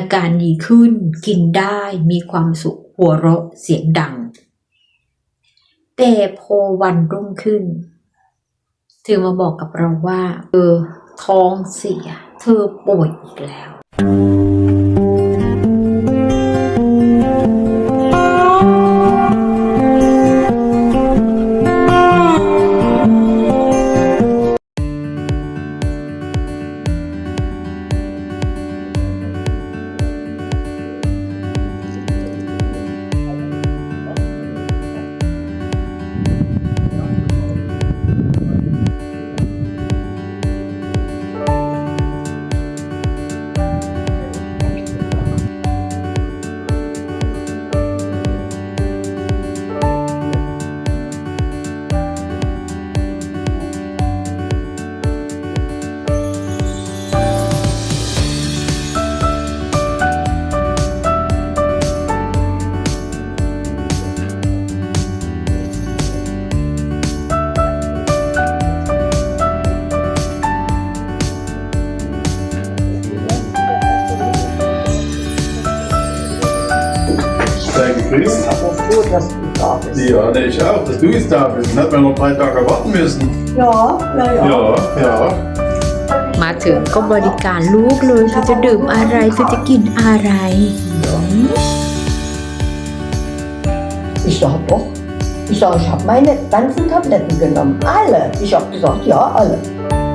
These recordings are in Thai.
อาการดีขึ้น กินได้มีความสุขหัวเราะเสียงดัง แต่พอวันรุ่งขึ้น เธอมาบอกกับเราว่า เออ ท้องเสีย เธอป่วยอีกแล้ว Ja, ne, ich auch, dass du jetzt da bist. Dann hat man noch drei Tage warten müssen. Ja, ja, ja. Ja, ja. มาถึงก็บริการลูกเลยเธอจะดื่มอะไรเธอจะกินอะไร Ich sag doch. Ich sag, ich habe meine ganzen Tabletten genommen. Alle. Ich habe gesagt, ja, alle.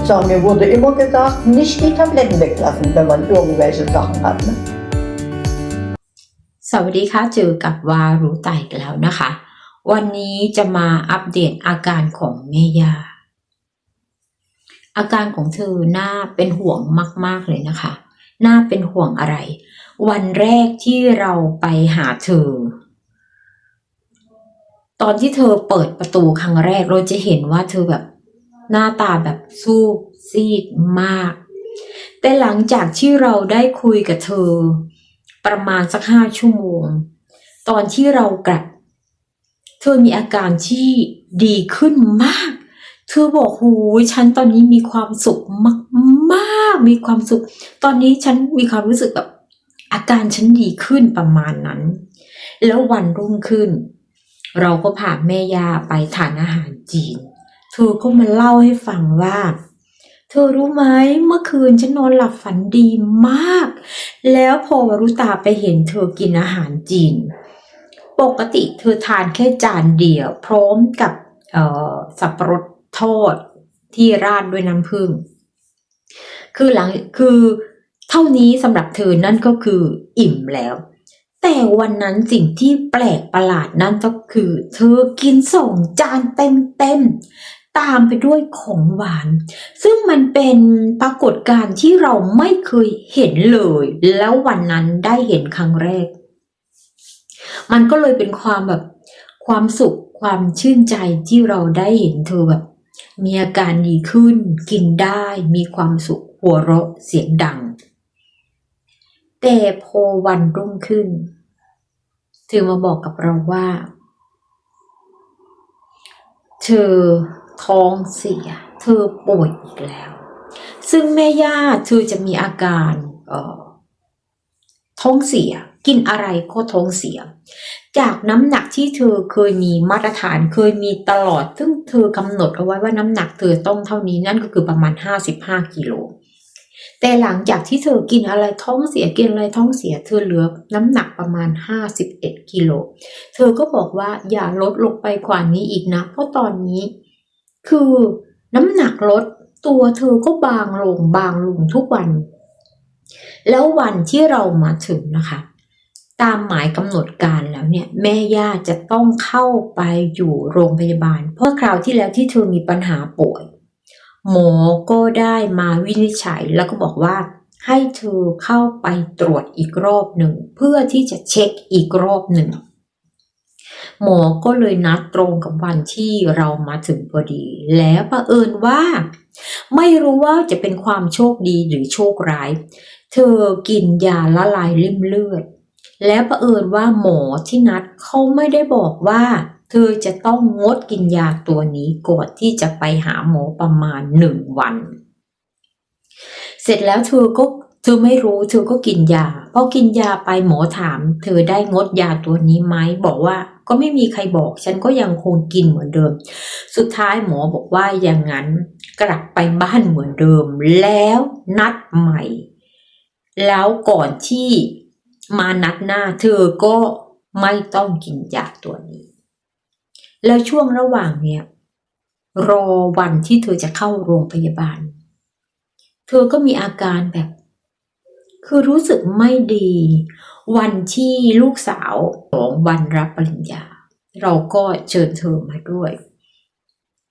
Ich sag, mir wurde immer gesagt, nicht die Tabletten weglassen, wenn man irgendwelche Sachen hat. Ne? สวัสดีค่ะเจอกับวารู้ไต่กันแล้วนะคะ วันนี้จะมาอัปเดตอาการของแม่ยา อาการของเธอหน่าเป็นห่วงมาก ๆ เลยนะคะ หน่าเป็นห่วงอะไร วันแรกที่เราไปหาเธอ ตอนที่เธอเปิดประตูครั้งแรกเราจะเห็นว่าเธอแบบหน้าตาแบบสู้ซีดมาก แต่หลังจากที่เราได้คุยกับเธอ ประมาณสักห้าชั่วโมง ตอนที่เรากลับ เธอมีอาการที่ดีขึ้นมาก เธอบอกหูฉันตอนนี้มีความสุขมากๆ มีความสุข ตอนนี้ฉันมีความรู้สึกแบบอาการฉันดีขึ้นประมาณนั้น แล้ววันรุ่งขึ้น เราก็พาแม่ยาไปทานอาหารจีน เธอก็มาเล่าให้ฟังว่า เธอรู้ไหมเมื่อคืนฉันนอนหลับฝันดีมาก แล้วพอวรุตาไปเห็นเธอกินอาหารจีน ปกติเธอทานแค่จานเดียว พร้อมกับสับปะรดทอดที่ราดด้วยน้ำผึ้งคือหลังคือเท่านี้สำหรับเธอนั่นก็คืออิ่มแล้ว แต่วันนั้นสิ่งที่แปลกประหลาดนั่นก็คือ เธอกินสองจานเต็มเต็มๆตามไปด้วยของหวาน ซึ่งมันเป็นปรากฏการณ์ที่เราไม่เคยเห็นเลย แล้ววันนั้นได้เห็นครั้งแรก มันก็เลยเป็นความแบบความสุขความชื่นใจที่เราได้เห็นเธอแบบ มีอาการดีขึ้น กินได้ มีความสุขหัวเราะเสียงดัง แต่พอวันรุ่งขึ้น เธอมาบอกกับเราว่า เธอท้องเสีย เธอป่วยอีกแล้ว ซึ่งแม่ย่าเธอจะมีอาการออท้องเสีย กินอะไรก็ท้องเสีย จากน้ำหนักที่เธอเคยมีมาตรฐานเคยมีตลอด ซึ่งเธอกำหนดเอาไว้ว่าน้ำหนักเธอต้องเท่านี้นั่นก็คือประมาณ 55กิโลแต่หลังจากที่เธอกินอะไรท้องเสียกินอะไรท้องเสียเธอเหลือน้ำหนักประมาณ 51กิโล เธอก็บอกว่าอย่าลดลงไปกว่านี้อีกนะ เพราะตอนนี้ คือน้ำหนักลดตัวเธอก็บางลงบางลงทุกวัน แล้ววันที่เรามาถึงนะคะ ตามหมายกำหนดการแล้วเนี่ยแม่ย่าจะต้องเข้าไปอยู่โรงพยาบาล เพราะคราวที่แล้วที่เธอมีปัญหาป่วย หมอก็ได้มาวินิจฉัยแล้วก็บอกว่าให้เธอเข้าไปตรวจอีกรอบหนึ่ง เพื่อที่จะเช็คอีกรอบหนึ่ง หมอก็เลยนัดตรงกับวันที่เรามาถึงพอดี แล้วประเอิญว่า ไม่รู้ว่าจะเป็นความโชคดีหรือโชคร้าย เธอกินยาละลายริ่มเลือด แล้วประเผอิญว่าหมอที่นัดเขาไม่ได้บอกว่า เธอจะต้องงดกินยาตัวนี้ก่อนที่จะไปหาหมอประมาณหนึ่งวัน เสร็จแล้วเธอก็เธอไม่รู้เธอก็กินยาพอกินยาไปหมอถาม เธอได้งดยาตัวนี้ไหมบอกว่าก็ไม่มีใครบอก ฉันก็ยังคงกินเหมือนเดิม สุดท้ายหมอบอกว่าอย่างนั้นกลับไปบ้านเหมือนเดิม แล้วนัดใหม่ แล้วก่อนที่ มานัดหน้าเธอก็ไม่ต้องกินยาตัวนี้ แล้วช่วงระหว่างเนี้ยรอวันที่เธอจะเข้าโรงพยาบาล เธอก็มีอาการแบบ คือรู้สึกไม่ดี วันที่ลูกสาวของวันรับปริญญา เราก็เชิญเธอมาด้วย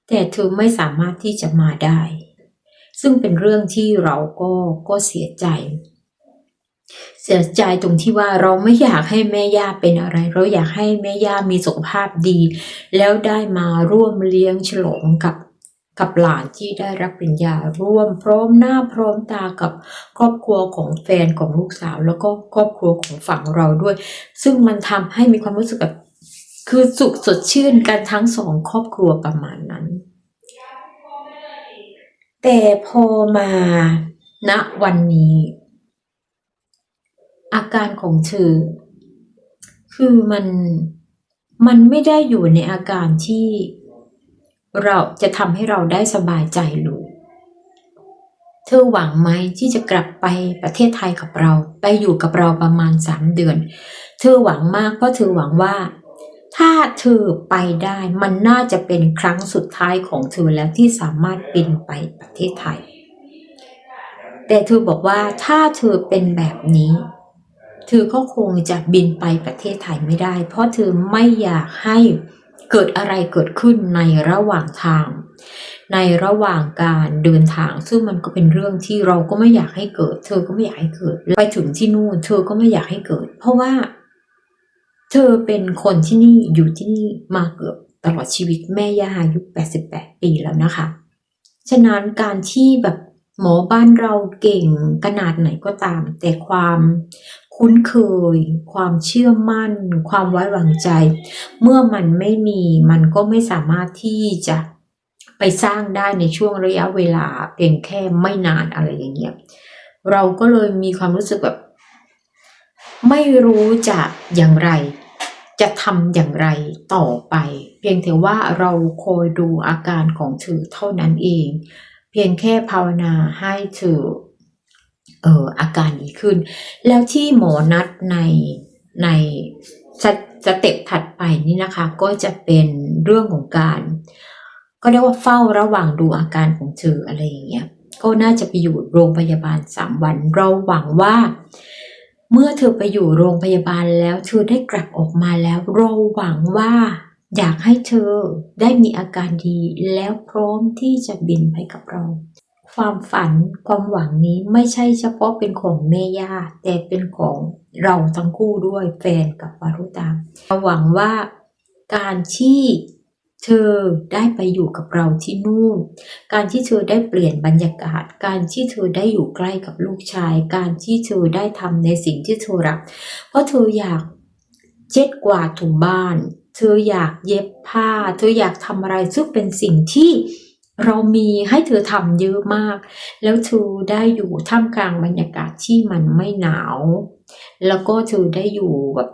แต่เธอไม่สามารถที่จะมาได้ ซึ่งเป็นเรื่องที่เราก็ก็เสียใจ เสียใจตรงที่ว่าเราไม่อยากให้แม่ย่าเป็นอะไร เราอยากให้แม่ย่ามีสุขภาพดี แล้วได้มาร่วมเลี้ยงฉลองกับกับหลานที่ได้รับปริญญาร่วมพร้อมหน้าพร้อมตากับครอบครัวของแฟนของลูกสาว แล้วก็ครอบครัวของฝั่งเราด้วย ซึ่งมันทำให้มีความรู้สึกแบบคือสุขสดชื่นกันทั้งสองครอบครัวประมาณนั้น แต่พอมาณวันนี้ อาการของเธอ คือมันมันไม่ได้อยู่ในอาการที่เราจะทำให้เราได้สบายใจเลยเธอหวังไหมที่จะกลับไปประเทศไทยกับเรา ไปอยู่กับเราประมาณสามเดือน เธอหวังมากเพราะเธอหวังว่า ถ้าเธอไปได้มันน่าจะเป็นครั้งสุดท้ายของเธอแล้วที่สามารถบินไปประเทศไทย แต่เธอบอกว่าถ้าเธอเป็นแบบนี้ เธอก็คงจะบินไปประเทศไทยไม่ได้ เพราะเธอไม่อยากให้เกิดอะไรเกิดขึ้นในระหว่างทาง ในระหว่างการเดินทาง ซึ่งมันก็เป็นเรื่องที่เราก็ไม่อยากให้เกิด เธอก็ไม่อยากให้เกิด ไปถึงที่นู่น เธอก็ไม่อยากให้เกิด เพราะว่า เธอเป็นคนที่นี่อยู่ที่นี่มาเกือบตลอดชีวิตแม่ย่าอายุ 88 ปีแล้วนะคะ ฉะนั้นการที่แบบหมอบ้านเราเก่งขนาดไหนก็ตาม แต่ความ คุ้นเคย ความเชื่อมั่น ความไว้วางใจ เมื่อมันไม่มีมันก็ไม่สามารถที่จะไปสร้างได้ในช่วงระยะเวลาเพียงแค่ไม่นานอะไรอย่างเงี้ยเราก็เลยมีความรู้สึกแบบ ไม่รู้จะอย่างไร จะทำอย่างไรต่อไป เพียงแต่ว่าเราคอยดูอาการของเธอเท่านั้นเอง เพียงแค่ภาวนาให้เธอ เอ่ออาการดีขึ้น แล้วที่หมอนัดในในสเตสเต็ปถัดไปนี่นะคะ ก็จะเป็นเรื่องของการ ก็เรียกว่าเฝ้าระหว่างดูอาการของเธออะไรอย่างเงี้ยก็น่าจะไปอยู่โรงพยาบาลสามวัน เราหวังว่า เมื่อเธอไปอยู่โรงพยาบาลแล้วเธอได้กลับออกมาแล้วเราหวังว่าอยากให้เธอได้มีอาการดีแล้วพร้อมที่จะบินไปกับเรา ความฝันความหวังนี้ไม่ใช่เฉพาะเป็นของแม่ย่าแต่เป็นของเราทั้งคู่ด้วยแฟนกับวารุตาเราหวังว่าการที่เธอได้ไปอยู่กับเราที่นู่น การที่เธอได้เปลี่ยนบรรยากาศ การที่เธอได้อยู่ใกล้กับลูกชาย การที่เธอได้ทำในสิ่งที่เธอรัก เพราะเธออยากเช็ดกวาดถูบ้าน เธออยากเย็บผ้า เธออยากทำอะไรซึ่งเป็นสิ่งที่ เรามีให้เธอทำเยอะมาก แล้วเธอได้อยู่ท่ามกลางบรรยากาศที่มันไม่หนาว แล้วก็เธอได้อยู่แบบ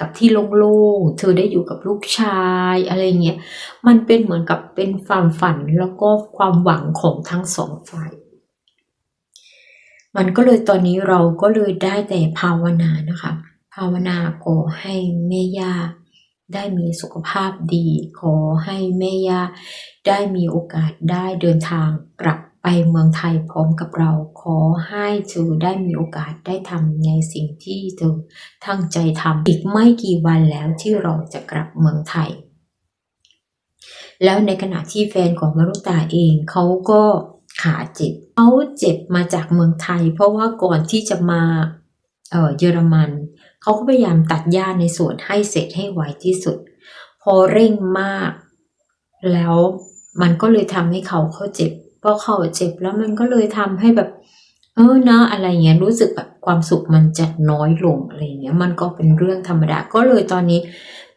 กับที่โล่งๆ เธอได้อยู่กับลูกชายอะไรเงี้ย มันเป็นเหมือนกับเป็นความฝันแล้วก็ความหวังของทั้งสองฝ่าย มันก็เลยตอนนี้เราก็เลยได้แต่ภาวนานะคะ ภาวนาขอให้แม่ย่า ได้มีสุขภาพดี ขอให้แม่ย่าได้มีโอกาสได้เดินทางกลับไปเมืองไทยพร้อมกับเรา ขอให้เธอได้มีโอกาสได้ทำในสิ่งที่เธอตั้งใจทำอีกไม่กี่วันแล้วที่เราจะกลับเมืองไทย แล้วในขณะที่แฟนของมารุตาเองเขาก็ขาเจ็บเขาเจ็บมาจากเมืองไทย เพราะว่าก่อนที่จะมาเออเยอรมันเขาก็พยายามตัดหญ้าในสวนให้เสร็จให้ไวที่สุด พอเร่งมาก แล้วมันก็เลยทำให้เขาเขาเจ็บพอเขาเจ็บแล้วมันก็เลยทำให้แบบ เออนะอะไรเงี้ยรู้สึกแบบความสุขมันจะน้อยลงอะไรเงี้ยมันก็เป็นเรื่องธรรมดาก็เลยตอนนี้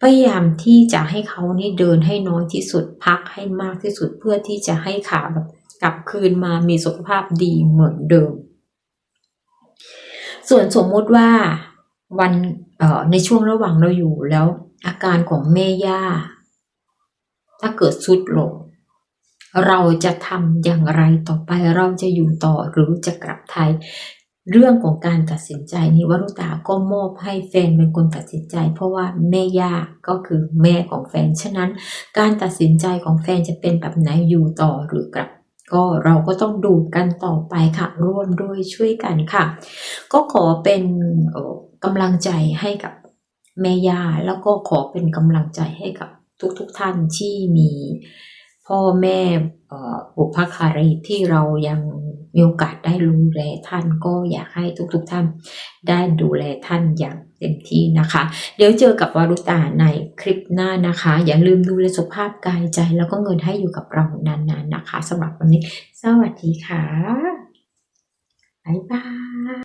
พยายามที่จะให้เขานี่เดินให้น้อยที่สุดพักให้มากที่สุดเพื่อที่จะให้ขาแบบกลับคืนมามีสุขภาพดีเหมือนเดิม ส่วนสมมุติว่า วันเอ่อในช่วงระหว่างเราอยู่แล้วอาการของแม่ย่า ถ้าเกิดสุดลง เราจะทำอย่างไรต่อไปเราจะอยู่ต่อหรือจะกลับไทย เรื่องของการตัดสินใจนี้วรุตาก็มอบให้แฟนเป็นคนตัดสินใจ เพราะว่าแม่ย่าก็คือแม่ของแฟนฉะนั้น การตัดสินใจของแฟนจะเป็นแบบไหนอยู่ต่อหรือกลับก็เราก็ต้องดูกันต่อไปค่ะ ร่วมด้วยช่วยกันค่ะ ก็ขอเป็น กำลังใจให้กับแม่ย่าแล้วก็ขอเป็นกำลังใจให้กับทุกๆทท่านที่มีพ่อแม่บุพการีที่เรายังมีโอกาสได้ดูแลท่านก็อยากให้ทุกๆทท่านได้ดูแลท่านอย่างเต็มที่นะคะ เดี๋ยวเจอกับวารุตาในคลิปหน้านะคะ อย่าลืมดูแลสุขภาพกายใจ แล้วก็เงินให้อยู่กับเรานานๆนะคะสำหรับวันนี้ สวัสดีค่ะบ๊ายบาย